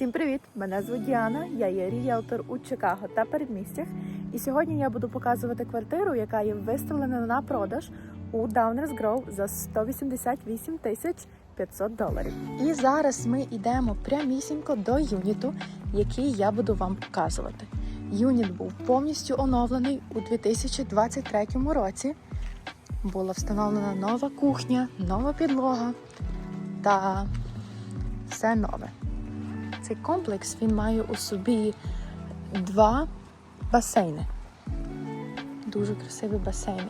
Всім привіт! Мене звуть Діана, я є ріелтор у Чикаго та передмістях. І сьогодні я буду показувати квартиру, яка є виставлена на продаж у Downers Grove за 188 тисяч 500 доларів. І зараз ми йдемо прямісінько до юніту, який я буду вам показувати. Юніт був повністю оновлений у 2023 році. Була встановлена нова кухня, нова підлога та все нове. Цей комплекс він має у собі два басейни. Дуже красиві басейни.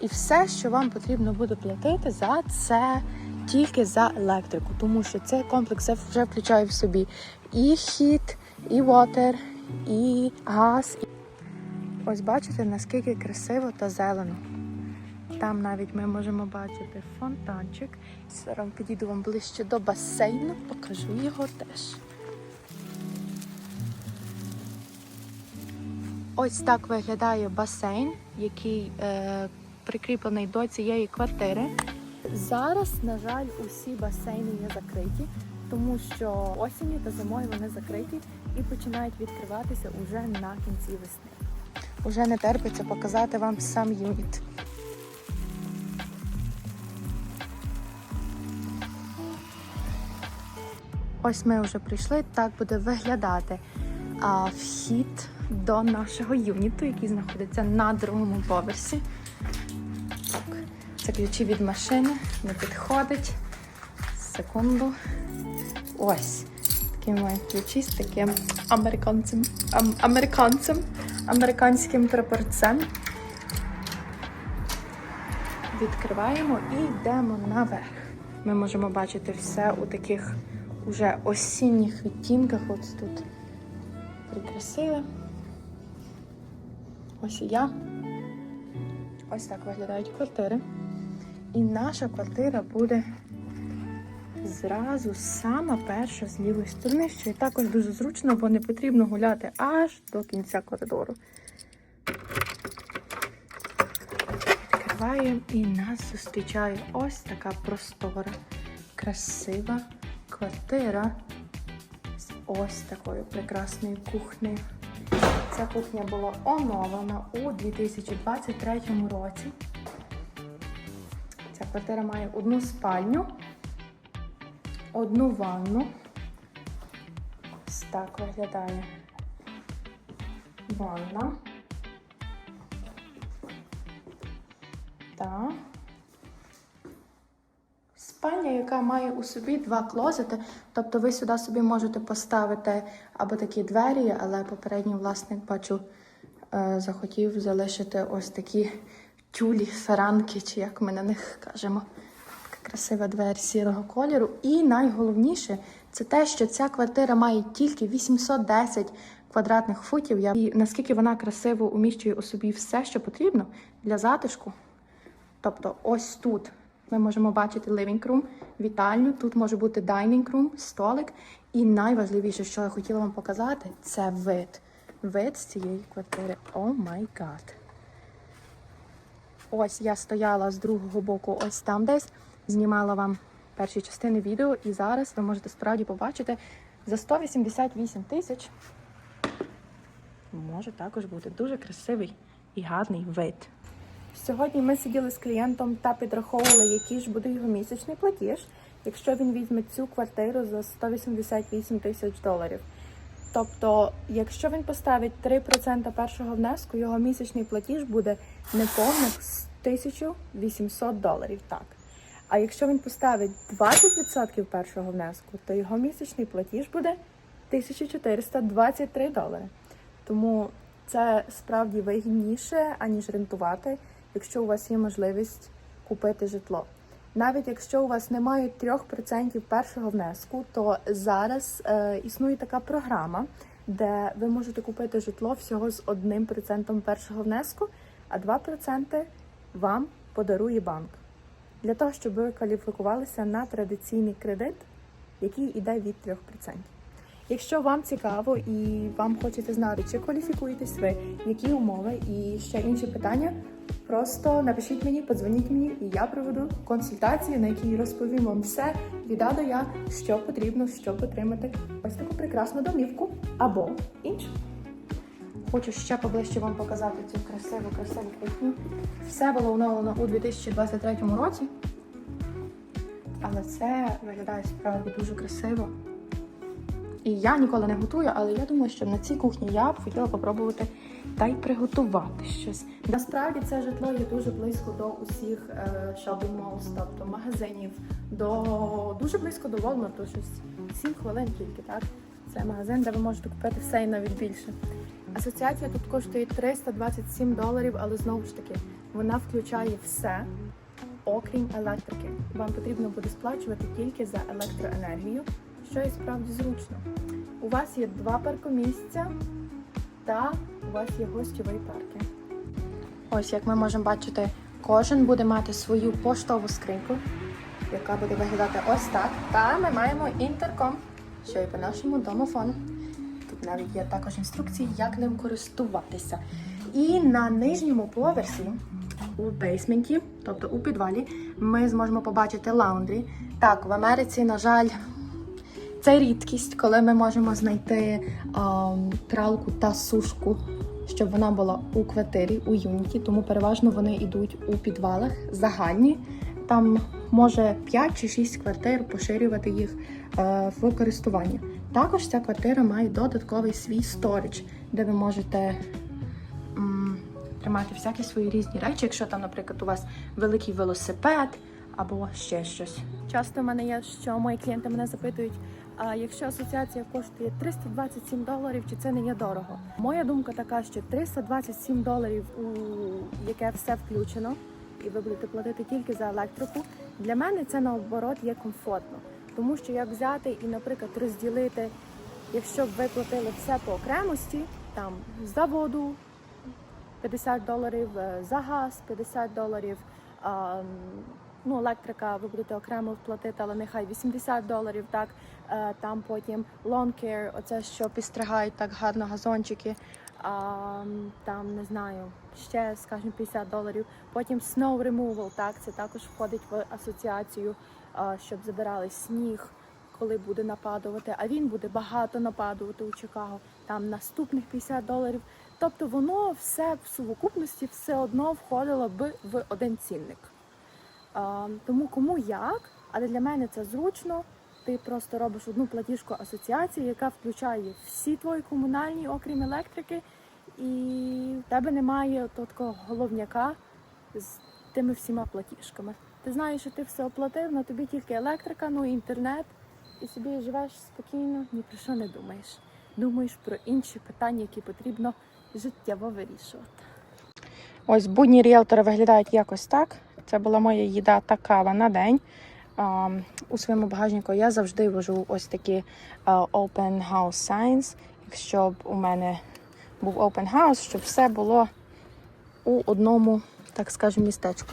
І все, що вам потрібно буде платити за це тільки за електрику, тому що цей комплекс вже включає в собі і хіт, і вотер, і газ. Ось бачите, наскільки красиво та зелено. Там навіть ми можемо бачити фонтанчик. Зараз підійду вам ближче до басейну, покажу його теж. Ось так виглядає басейн, який е, прикріплений до цієї квартири. Зараз, на жаль, усі басейни є закриті, тому що осінню та зимою вони закриті і починають відкриватися уже на кінці весни. Уже не терпиться показати вам сам юніт. Ось ми вже прийшли. Так буде виглядати а, вхід до нашого юніту, який знаходиться на другому поверсі. Так, Це ключі від машини, не підходить. Секунду. Ось. Такі мої ключі з таким американцем, ам, американцем, американським прапорцем. Відкриваємо і йдемо наверх. Ми можемо бачити все у таких уже осінніх відтінках. Ось тут прикрасили. Ось і я. Ось так виглядають квартири. І наша квартира буде зразу сама перша з лівої сторони, що і також дуже зручно, бо не потрібно гуляти аж до кінця коридору. Відкриваємо і нас зустрічає ось така простора, красива квартира з ось такою прекрасною кухнею. Ця кухня була оновлена у 2023 році. Ця квартира має одну спальню, одну ванну. Ось так виглядає ванна. Так. Спальня, яка має у собі два клозети, тобто ви сюди собі можете поставити або такі двері, але попередній власник, бачу, е, захотів залишити ось такі тюлі, феранки, чи як ми на них кажемо. Така красива двері сірого кольору. І найголовніше це те, що ця квартира має тільки 810 квадратних футів. І наскільки вона красиво уміщує у собі все, що потрібно для затишку. Тобто, ось тут ми можемо бачити living room, вітальню. Тут може бути dining room, столик. І найважливіше, що я хотіла вам показати, це вид. Вид з цієї квартири. О май гад. Ось я стояла з другого боку, ось там десь, знімала вам перші частини відео, і зараз ви можете справді побачити за 188 тисяч. Може також бути дуже красивий і гарний вид. Сьогодні ми сиділи з клієнтом та підраховували, який ж буде його місячний платіж, якщо він візьме цю квартиру за 188 тисяч доларів. Тобто, якщо він поставить 3% першого внеску, його місячний платіж буде неповних 1800 доларів. Так. А якщо він поставить 20% першого внеску, то його місячний платіж буде 1423 долари. Тому це справді вигідніше, аніж рентувати, якщо у вас є можливість купити житло. Навіть якщо у вас немає 3% першого внеску, то зараз е, існує така програма, де ви можете купити житло всього з 1% першого внеску, а 2% вам подарує банк. Для того, щоб ви кваліфікувалися на традиційний кредит, який йде від 3%. Якщо вам цікаво і вам хочете знати, чи кваліфікуєтесь ви, які умови і ще інші питання, Просто напишіть мені, подзвоніть мені, і я проведу консультацію, на якій розповім вам все від А до Я, що потрібно, щоб отримати ось таку прекрасну домівку або іншу. Хочу ще поближче вам показати цю красиву, красиву кухню. Все було оновлено у 2023 році. Але це виглядає справді дуже красиво. І я ніколи не готую, але я думаю, що на цій кухні я б хотіла попробувати та й приготувати щось. Насправді це житло є дуже близько до усіх е, shopping malls, тобто магазинів, до дуже близько до Walmart, щось 7 хвилин тільки, так? Це магазин, де ви можете купити все і навіть більше. Асоціація тут коштує 327 доларів, але знову ж таки вона включає все, окрім електрики. Вам потрібно буде сплачувати тільки за електроенергію, що і справді зручно. У вас є два паркомісця та у вас є гостьовий паркінг. Ось як ми можемо бачити, кожен буде мати свою поштову скриньку, яка буде виглядати ось так. Та ми маємо інтерком, що і по нашому домофону. Тут навіть є також інструкції, як ним користуватися. І на нижньому поверсі у бейсменті, тобто у підвалі, ми зможемо побачити лаундрі. Так, в Америці, на жаль, це рідкість, коли ми можемо знайти ем, пралку та сушку, щоб вона була у квартирі, у юніті, тому переважно вони йдуть у підвалах загальні. Там може 5 чи 6 квартир поширювати їх е, в користуванні. Також ця квартира має додатковий свій сторіч, де ви можете м, тримати всякі свої різні речі, якщо там, наприклад, у вас великий велосипед або ще щось. Часто в мене є, що мої клієнти мене запитують. А якщо асоціація коштує 327 доларів, чи це не є дорого? Моя думка така, що 327 доларів, у яке все включено, і ви будете платити тільки за електрику. Для мене це наоборот є комфортно, тому що як взяти і, наприклад, розділити, якщо б ви платили все по окремості, там за воду 50 доларів, е, за газ 50 доларів. Ну, електрика ви будете окремо платити, але нехай 80 доларів. Так Е, там потім lawn care, оце що підстригають так гарно газончики. А, там не знаю, ще скажімо 50 доларів. Потім snow removal, так це також входить в асоціацію, щоб забирали сніг, коли буде нападувати. А він буде багато нападувати у Чикаго. Там наступних 50 доларів. Тобто воно все в сукупності все одно входило би в один цінник. Тому кому як, але для мене це зручно. Ти просто робиш одну платіжку асоціації, яка включає всі твої комунальні, окрім електрики, і в тебе немає такого головняка з тими всіма платіжками. Ти знаєш, що ти все оплатив, на тобі тільки електрика, ну інтернет, і собі живеш спокійно, ні про що не думаєш. Думаєш про інші питання, які потрібно життєво вирішувати. Ось будні ріелтори виглядають якось так. Це була моя їда та кава на день. У своєму багажнику я завжди вожу ось такі open house signs, якщо б у мене був open house, щоб все було у одному, так скажемо, містечку.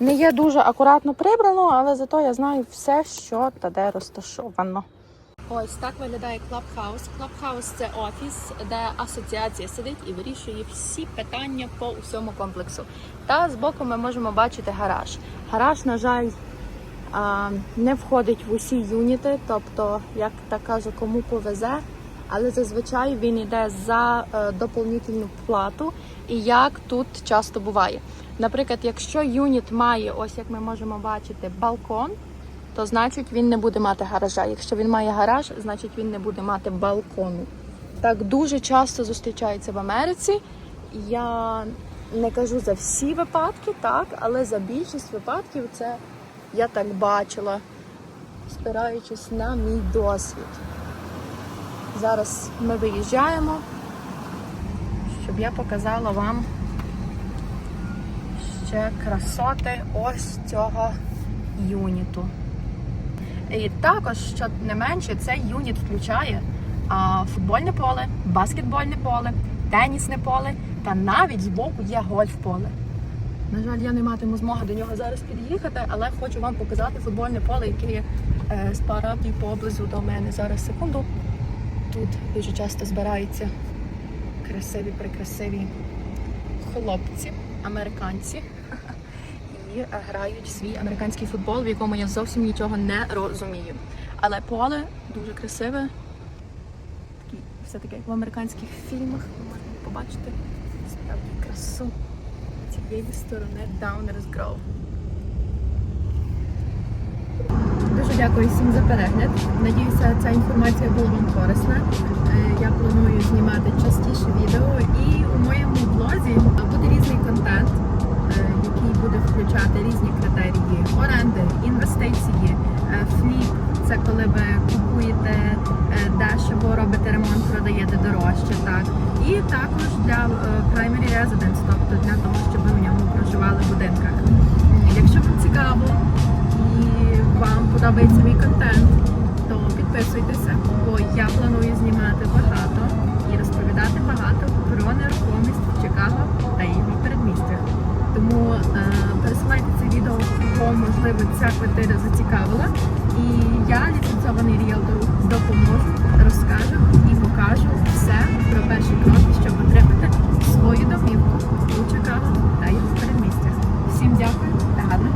Не є дуже акуратно прибрано, але зато я знаю все, що та де розташовано. Ось так виглядає Clubhouse. Clubhouse – це офіс, де асоціація сидить і вирішує всі питання по усьому комплексу. Та збоку ми можемо бачити гараж. Гараж, на жаль, не входить в усі юніти, тобто, як так кажу, кому повезе, але зазвичай він йде за е, доповнительну плату, і як тут часто буває. Наприклад, якщо юніт має, ось як ми можемо бачити, балкон, то значить він не буде мати гаража. Якщо він має гараж, значить він не буде мати балкону. Так дуже часто зустрічається в Америці. Я не кажу за всі випадки, так, але за більшість випадків це я так бачила, спираючись на мій досвід. Зараз ми виїжджаємо, щоб я показала вам ще красоти ось цього юніту. І також, що не менше, цей юніт включає а, футбольне поле, баскетбольне поле, тенісне поле та навіть збоку є гольф-поле. На жаль, я не матиму змоги до нього зараз під'їхати, але хочу вам показати футбольне поле, яке є е, справді поблизу до мене. Зараз секунду. Тут дуже часто збираються красиві, прекрасиві хлопці. американці і грають свій американський футбол, в якому я зовсім нічого не розумію. Але поле дуже красиве. Такі, все таке, як в американських фільмах. Можете побачити справді красу цієї сторони Downers Grove. Дуже дякую всім за перегляд. Надіюся, ця інформація була вам корисна. Е, Я планую знімати частіше відео і у моєму блозі буде різний контент, е, включати різні критерії оренди, інвестиції, е, фліп. Це коли ви купуєте е, дешево, робите ремонт, продаєте дорожче. Так і також для е, primary residence, тобто для того, щоб ви в ньому проживали в будинках. Якщо вам цікаво і вам подобається мій контент, то підписуйтеся, бо я планую знімати багато і розповідати багато про нерухомість в Чикаго та його передмістях. Тому е, пересилайте це відео, кого, можливо, ця квартира зацікавила. І я ліцензований ріелтору допоможу, розкажу і покажу все про перші кроки, щоб отримати свою домівку у Чикаго та його передмістях. Всім дякую та гарних